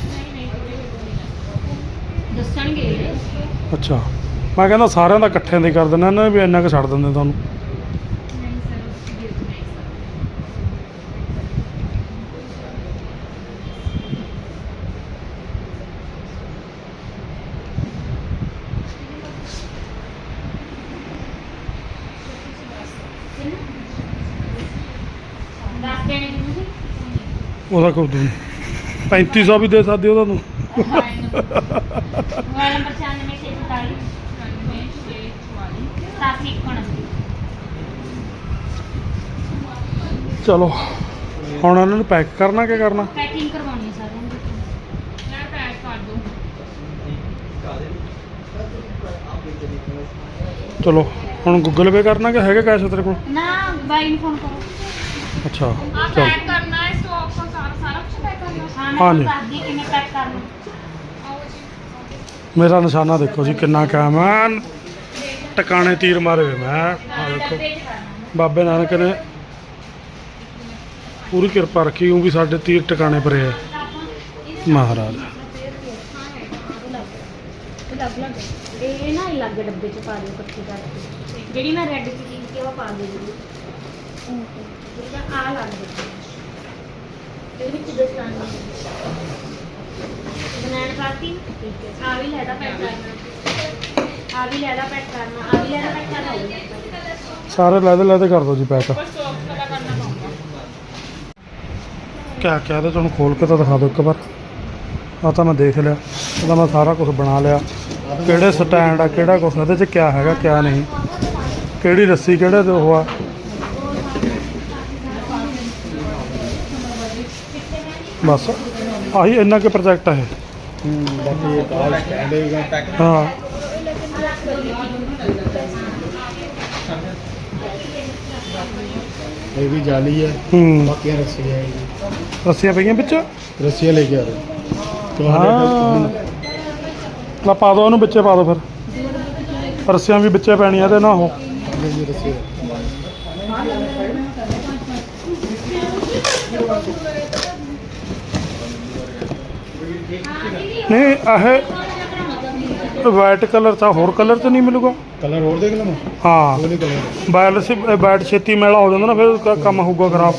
ਦੱਸਣਗੇ। ਅੱਛਾ। ਮੈਂ ਕਹਿੰਦਾ ਸਾਰਿਆਂ ਦਾ ਇਕੱਠਿਆਂ ਦੇ ਕਰ ਦਿੰਦਾ ਨਾ ਵੀ ਇੰਨਾ ਕੁ ਛੱਡ ਦਿੰਦੇ ਤੁਹਾਨੂੰ। ਨਹੀਂ ਸਰ ਨਹੀਂ ਦੱਸ ਦੇਣੇ। ਜੀ ਤੁਸੀਂ ਉਹਦਾ ਕੋਈ ਦੂੰ। 3500 ਵੀ ਦੇ ਸਕਦੇ ਉਹਦਾ ਤੂੰ। ਮੋਬਾਈਲ ਨੰਬਰ 9644 ਸਾਸੀ ਕੋਣ ਚਲੋ ਹੁਣ ਇਹਨਾਂ ਨੂੰ ਪੈਕ ਕਰਨਾ ਕੀ ਕਰਨਾ? ਪੈਕਿੰਗ ਕਰਵਾਉਣੀ ਹੈ ਸਾਰਿਆਂ ਦੀ ਮੈਂ ਪੈਕ ਕਰ ਦੂੰ ਚਲੋ ਹੁਣ ਗੂਗਲ ਪੇ ਕਰਨਾ ਕਿ ਹੈਗਾ ਕੈਸ਼ ਤੇਰੇ ਕੋਲ? ਨਾ ਬਾਈ ਨੂੰ ਫੋਨ ਕਰੋ। ਅੱਛਾ ਆ ਚਲ। ਪੈਕ ਕਰਨਾ ਹੈ ਸਟਾਕ ਤੋਂ ਸਾਰਾ ਸਾਰਾ ਹਾਂਜੀ। ਕਿਵੇਂ ਪੈਕ ਕਰਨਾ। ਮੇਰਾ ਨਿਸ਼ਾਨਾ ਦੇਖੋ ਜੀ ਕਿੰਨਾ ਕਾਇਮ ਹੈ ਟਿਕਾਣੇ ਤੀਰ ਮਾਰੇ ਹੋਏ ਮੈਂ। ਆ ਦੇਖੋ। ਡੱਬੇ 'ਚ ਕਰਨਾ ਬਾਬੇ ਨਾਨਕ ਨੇ ਪੂਰੀ ਕਿਰਪਾ ਰੱਖੀ ਉਹ ਵੀ ਸਾਡੇ ਤੀਰ ਟਿਕਾਣੇ ਪਰੇ ਹੈ ਮਹਾਰਾਜ। ਲੱਗ ਲੱਗ ਇਹ ਨਾ ਅਲੱਗ ਡੱਬੇ 'ਚ ਪਾ ਦਿਓ ਇਕੱਠੀ ਕਰਕੇ। ਜਿਹੜੀ ਮੈਂ ਰੈੱਡ ਚੀਜ਼ ਕੀਤੀ ਉਹ ਪਾ ਦਿਓ। ਜੀ ਜਿਹੜਾ ਆ ਲੱਗ ਇਹ ਵਿੱਚ ਦੱਸਾਂਗੇ ਬਨਾਨ ਪਾਤੀ ਠੀਕ ਹੈ। ਆ ਵੀ ਲੈਦਾ ਪੈਕ ਕਰਨਾ। ਆ ਵੀ ਲੈਦਾ ਪੈਕ ਕਰਨਾ। ਆ ਵੀ ਲੈਦਾ ਪੈਕ ਕਰਨਾ। ਸਾਰੇ ਲੈਦੇ ਲੈਦੇ ਕਰ ਦਿਓ ਜੀ ਪੈਕ। ਕਿਆ ਕਿਆ ਤੇ ਤੁਹਾਨੂੰ ਖੋਲ ਕੇ ਤਾਂ ਦਿਖਾ ਦਿਓ ਇੱਕ ਵਾਰ। ਆ ਤਾਂ ਮੈਂ ਦੇਖ ਲਿਆ। ਉਹਦਾ ਮੈਂ ਸਾਰਾ ਕੁਝ ਬਣਾ ਲਿਆ। ਕਿਹੜੇ ਸਟੈਂਡ ਆ ਕਿਹੜਾ ਕੁਛ ਇਹਦੇ 'ਚ ਕਿਆ ਹੈਗਾ ਕਿਆ ਨਹੀਂ। ਕਿਹੜੀ ਰੱਸੀ ਕਿਹੜੇ ਤੇ ਉਹ ਆ? ਬਸ ਆਹੀ ਇੰਨਾ ਕੁ ਪ੍ਰੋਜੈਕਟ ਹੈ ਹੂੰ ਬਾਕੀ ਇਹ। ਸਟੈਂਡ ਹਾਂ। ਇਹ ਵੀ ਜਾਲੀ ਹੈ ਹੂੰ। ਬਾਕੀਆਂ ਰੱਸੀ ਹੈ ਰੱਸੀਆਂ ਪਈਆਂ ਵਿੱਚ? ਰੱਸੀਆਂ ਲੈ ਕੇ ਆ ਰਹੇ। ਹਾਂ। ਲਾ ਪਾ ਦੋ ਉਹਨੂੰ ਵਿੱਚੇ ਪਾ ਦੋ ਫਿਰ। ਰੱਸੀਆਂ ਵੀ ਵਿੱਚੇ ਪੈਣੀਆਂ ਤੇ ਨਾ ਉਹ। ਰੱਸੀ ਨਹੀਂ ਇਹ ਵਾਈਟ ਕਲਰ ਤਾਂ ਹੋਰ ਕਲਰ ਤੇ ਨਹੀਂ ਮਿਲੂਗਾ। ਕਲਰ ਹੋਰ ਦੇਖ ਲਵਾਂ ਹਾਂ। ਉਹਨੇ ਕਲਰ ਬਾਇਲ ਸੇ ਬੈਟ ਛੇਤੀ ਮੈਲਾ ਹੋ ਜਾਂਦਾ ਨਾ ਫਿਰ ਕੰਮ ਹੋਊਗਾ ਖਰਾਬ।